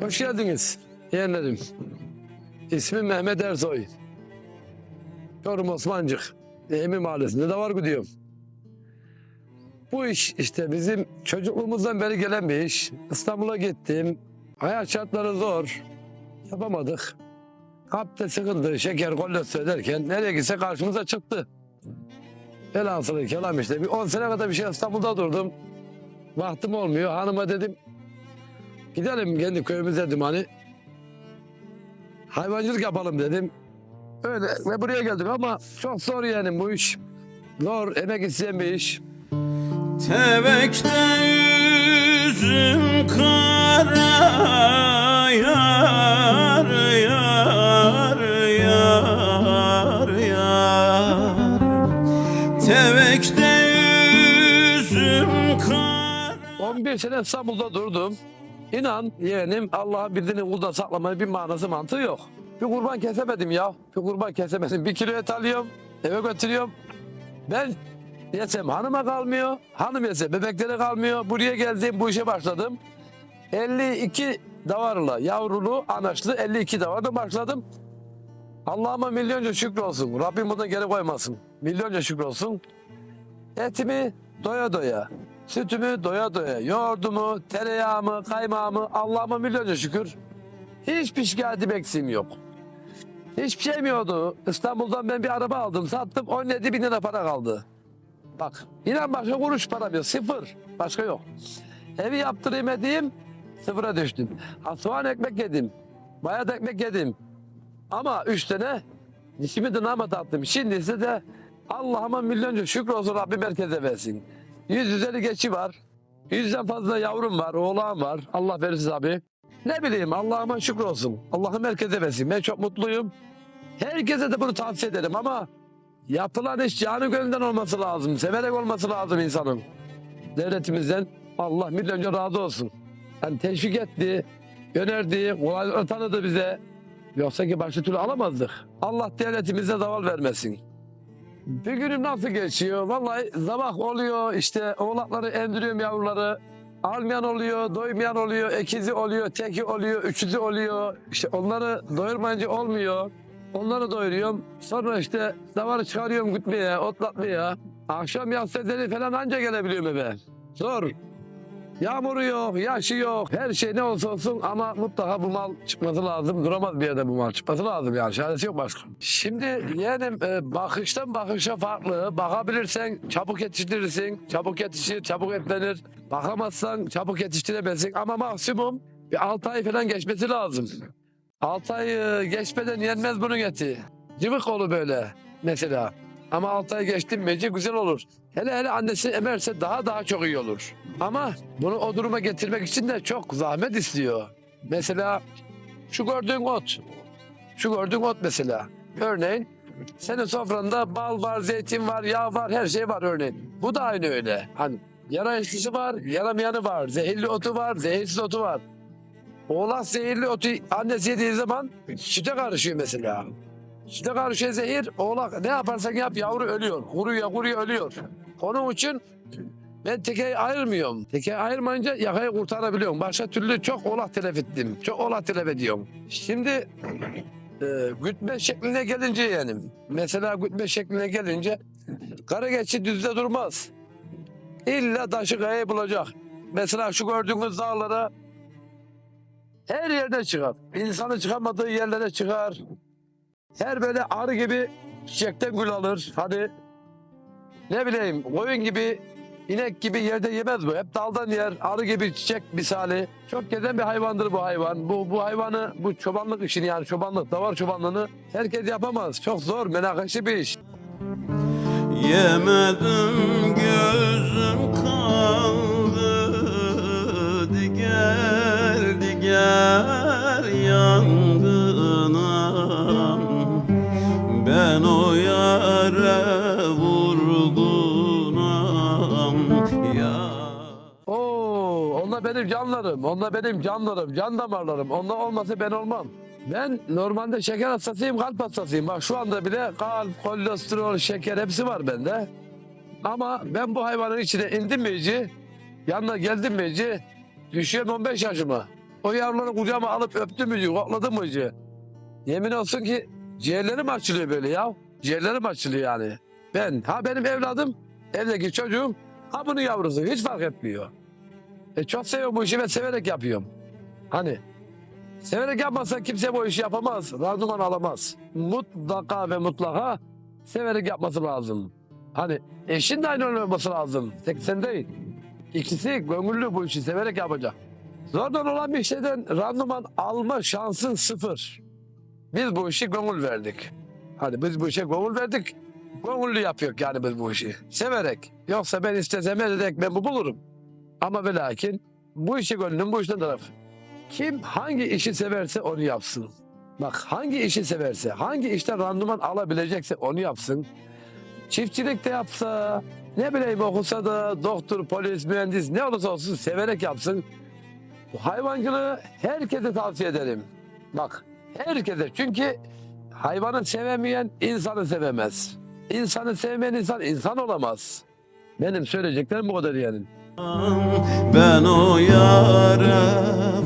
Hoş geldiniz yeğenlerim. İsmim Mehmet Ersoy. Çorum Osmancık. Emin Mahallesi'nde de var gidiyorum. Bu iş işte bizim çocukluğumuzdan beri gelen bir iş. İstanbul'a gittim. Hayat şartları zor. Yapamadık. Kalpte sıkıntı, şeker, kolesterol derken nereye gitse karşımıza çıktı. Velhasılı kelam işte. Bir 10 sene kadar bir şey İstanbul'da durdum. Vaktim olmuyor. Hanıma dedim gidelim kendi köyümüze dedim hani. Hayvancılık yapalım dedim. Öyle ve buraya geldik ama çok zor yani bu iş. Zor, emek isteyen bir iş. Tebekte yüzüm kara yar yar yar yar Tebekte yüzüm kara 11 sene İstanbul'da durdum. İnan yeğenim Allah'ın bildiğini kulda saklamanın bir manası mantığı yok. Bir kurban kesemedim ya. Bir kurban kesemedim. Bir kilo et alıyorum. Eve götürüyorum. Ben yesem hanıma kalmıyor. Hanım yese bebeklere kalmıyor. Buraya geldim bu işe başladım. 52 davarla yavrulu anaçlı 52 davarla başladım. Allah'ıma milyonca şükür olsun. Rabbim bunu geri koymasın. Milyonca şükür olsun. Etimi doya doya. Sütümü doya doya. Yoğurdumu, tereyağımı, kaymağımı Allah'ıma milyonca şükür. Hiçbir şikayetim eksiğim yok. Hiçbir şeyim yoktu. İstanbul'dan ben bir araba aldım. Sattım 17 bin lira para kaldı. Bak inan başka kuruş param yok. Sıfır. Başka yok. Evi yaptırayım edeyim. Sıfıra düştüm. Ha, ekmek yedim. Bayat ekmek yedim. Ama üç tane dişimi dınağıma tattım. Şimdi ise de Allah'ıma milyonca şükür olsun Rabbim herkese versin. Yüz üzeri geçi var. Yüzden fazla yavrum var, oğlan var. Allah verirse abi. Ne bileyim Allah'ıma şükür olsun. Allah'ım herkese versin. Ben çok mutluyum. Herkese de bunu tavsiye ederim ama yapılan iş canı gönülden olması lazım. Severek olması lazım insanın. Devletimizden Allah milyonca razı olsun. Yani teşvik etti, önerdi, kolaylıkla tanıdı bize. Yoksa ki başka türlü alamazdık. Allah devletimize zaval vermesin. Bir günüm nasıl geçiyor? Vallahi sabah oluyor işte oğlakları endiriyorum yavruları. Almayan oluyor, doymayan oluyor, ekizi oluyor, teki oluyor, üçüzü oluyor. İşte onları doyurmayınca olmuyor. Onları doyuruyorum. Sonra işte davarı çıkarıyorum gütmeye, otlatmaya. Akşam yaz sezeni falan anca gelebiliyorum eve. Zor. Yağmuru yok, yaşı yok, her şey ne olsa olsun ama mutlaka bu mal çıkması lazım. Duramaz bir yerde bu mal çıkması lazım yani. Çaresi yok başka. Şimdi yeğenim e, bakıştan bakışa farklı. Bakabilirsen çabuk yetiştirirsin. Çabuk yetişir, çabuk etlenir. Bakamazsan çabuk yetiştiremezsin. Ama maksimum bir 6 ay falan geçmesi lazım. 6 ay geçmeden yenmez bunun eti. Cıvık olur böyle mesela. Ama 6 ay geçtim mece güzel olur. Hele hele annesi emerse daha daha çok iyi olur. Ama bunu o duruma getirmek için de çok zahmet istiyor. Mesela şu gördüğün ot. Şu gördüğün ot mesela. Örneğin senin sofranda bal var, zeytin var, yağ var, her şey var örneğin. Bu da aynı öyle. Hani yarayışlısı var, yaramayanı var. Zehirli otu var, zehirsiz otu var. Oğlak zehirli otu annesi yediği zaman süte karışıyor mesela. Süte karışıyor zehir, oğlak ne yaparsan yap yavru ölüyor. Kuruyor, kuruyor, ölüyor. Onun için ben tekeyi ayırmıyorum. Tekeyi ayırmayınca yakayı kurtarabiliyorum. Başka türlü çok oğlak telef ettim. Çok oğlak telef ediyorum. Şimdi e, gütme şekline gelince yani. Mesela gütme şekline gelince kara geçi düzde durmaz. İlla taşı kayayı bulacak. Mesela şu gördüğünüz dağlara her yerde çıkar. İnsanı çıkamadığı yerlere çıkar. Her böyle arı gibi çiçekten gül alır. Hadi ne bileyim koyun gibi inek gibi yerde yemez bu. Hep daldan yer. Arı gibi çiçek misali. Çok gezen bir hayvandır bu hayvan. Bu, bu hayvanı bu çobanlık işini yani çobanlık davar çobanlığını herkes yapamaz. Çok zor menakışı bir iş. Yemedim vurgunam ya Oo, onlar benim canlarım. Onlar benim canlarım, can damarlarım. Onlar olmasa ben olmam. Ben normalde şeker hastasıyım, kalp hastasıyım. Bak şu anda bile kalp, kolesterol, şeker hepsi var bende. Ama ben bu hayvanın içine indim mi iyice, yanına geldim mi iyice, düşüyorum 15 yaşıma. O yavruları kucağıma alıp öptüm mücü, kokladım mücü. Yemin olsun ki ciğerlerim açılıyor böyle ya. Ciğerlerim açılıyor yani. Ben, ha benim evladım, evdeki çocuğum, ha bunun yavrusu. Hiç fark etmiyor. E çok seviyorum bu işi ve severek yapıyorum. Hani severek yapmazsa kimse bu işi yapamaz. Randıman alamaz. Mutlaka ve mutlaka severek yapması lazım. Hani eşin de aynı olması lazım. Tek sen değil. İkisi gönüllü bu işi severek yapacak. Zordan olan bir şeyden randıman alma şansın sıfır. Biz bu işi gönül verdik. Hadi biz bu işe gönül verdik. Gönüllü yapıyor yani biz bu işi. Severek. Yoksa ben istesem ederek ben bu bulurum. Ama ve lakin bu işi gönlüm bu işten taraf. Kim hangi işi severse onu yapsın. Bak hangi işi severse, hangi işte randıman alabilecekse onu yapsın. Çiftçilik de yapsa, ne bileyim okusa da doktor, polis, mühendis ne olursa olsun severek yapsın. Bu hayvancılığı herkese tavsiye ederim. Bak herkese çünkü hayvanı sevemeyen insanı sevemez. İnsanı sevmeyen insan insan olamaz. Benim söyleyeceklerim bu kadar yani. Ben o yare